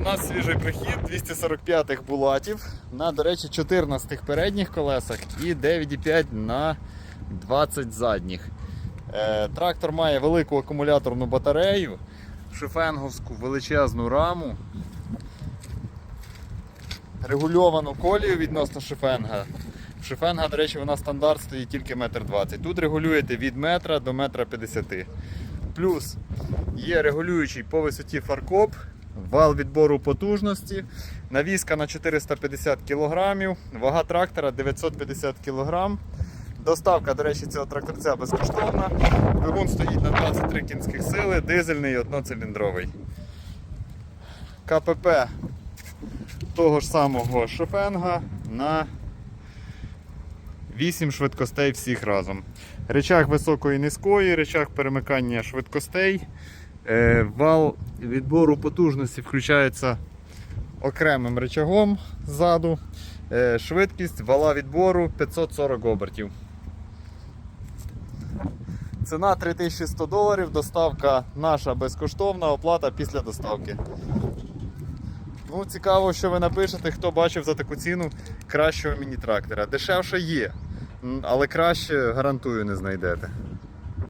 у нас свіжий прихід 245-х булатів на, до речі, 14 передніх колесах і 9,5 на 20 задніх. Е, трактор має велику акумуляторну батарею, шифенговську величезну раму, регульовану колію відносно шифенга. Шифенга, до речі, вона стандарт стоїть тільки 1,20 м. Тут регулюєте від метра до 1,50 м. Плюс є регулюючий по висоті фаркоп, вал відбору потужності, навіска на 450 кг, вага трактора 950 кг. Доставка, до речі, цього тракторця безкоштовна. Двигун стоїть на 23 кінських сили, дизельний одноциліндровий. КПП того ж самого шофенга на 8 швидкостей всіх разом. Речах високої і низької, речах перемикання швидкостей. Е, Вал відбору потужності включається окремим речагом ззаду. Е, Швидкість вала відбору 540 обертів. Ціна 3100 доларів, доставка наша безкоштовна, оплата після доставки. Ну, цікаво, що ви напишете, хто бачив за таку ціну кращого міні-трактора. Дешевше є, але краще гарантую не знайдете.